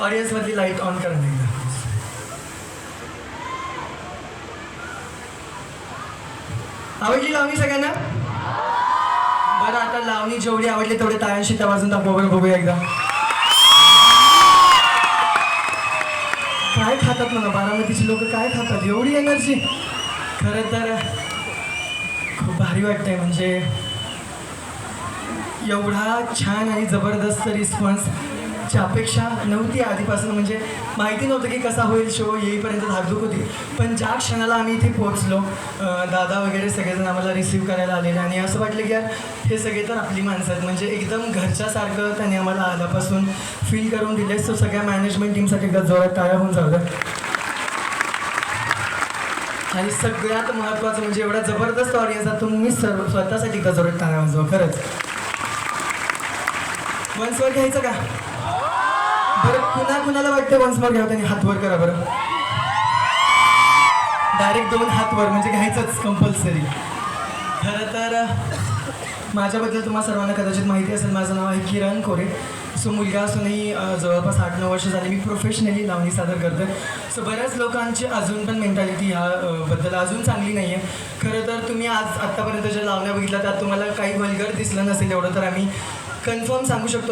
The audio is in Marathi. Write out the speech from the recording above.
ऑडियन्समधली लाइट ऑन करणे आवडली लावणी सगळ्यांना? बरं आता लावणी जेवढी आवडली तेवढे तायांशी त्या वाजून दाखवा बघूया एकदा. काय खातात म्हणा बारामतीची लोक काय खातात? एवढी एनर्जी खरं तर खूप भारी वाटतंय म्हणजे एवढा छान आणि जबरदस्त रिस्पॉन्स ची अपेक्षा नव्हती आधीपासून. म्हणजे माहिती नव्हतं की कसा होईल शो येईपर्यंत धाकधूक होती. पण ज्या क्षणाला आम्ही इथे पोहोचलो दादा वगैरे सगळेजण आम्हाला रिसीव्ह करायला आलेले आणि असं वाटलं की यार हे सगळे तर आपली माणसं आहेत. म्हणजे एकदम घरच्यासारखं त्यांनी आम्हाला आल्यापासून फील करून दिले सो सगळ्या मॅनेजमेंट टीमसाठी एकदा जोरात टाळ्या होऊन जाऊ आणि सगळ्यात महत्त्वाचं म्हणजे एवढा जबरदस्त ऑडियन्स आहे. तुम्ही सर्व स्वतःसाठी एकदा जोरात टाळ्या वाजवा. खरंच. वन्सवर घ्यायचं का? बरं कुणा कुणाला वाटतं वन्सवर घ्यावं? त्यांनी हातवर करा बरं. डायरेक्ट दोन हातवर म्हणजे घ्यायचंच कंपल्सरी खरं तर माझ्याबद्दल तुम्हाला सर्वांना कदाचित माहिती असेल माझं नाव आहे किरण कोरे. सो मुलगा असूनही जवळपास आठ नऊ वर्ष झाली मी प्रोफेशनली लावणी सादर करते सो बऱ्याच लोकांची अजून पण मेंटॅलिटी ह्याबद्दल अजून चांगली नाही आहे खरं तर तुम्ही आज आत्तापर्यंत ज्या लावण्या बघितल्या त्यात तुम्हाला काही वलगर दिसलं नसेल एवढं तर आम्ही कन्फर्म सांगू शकतो.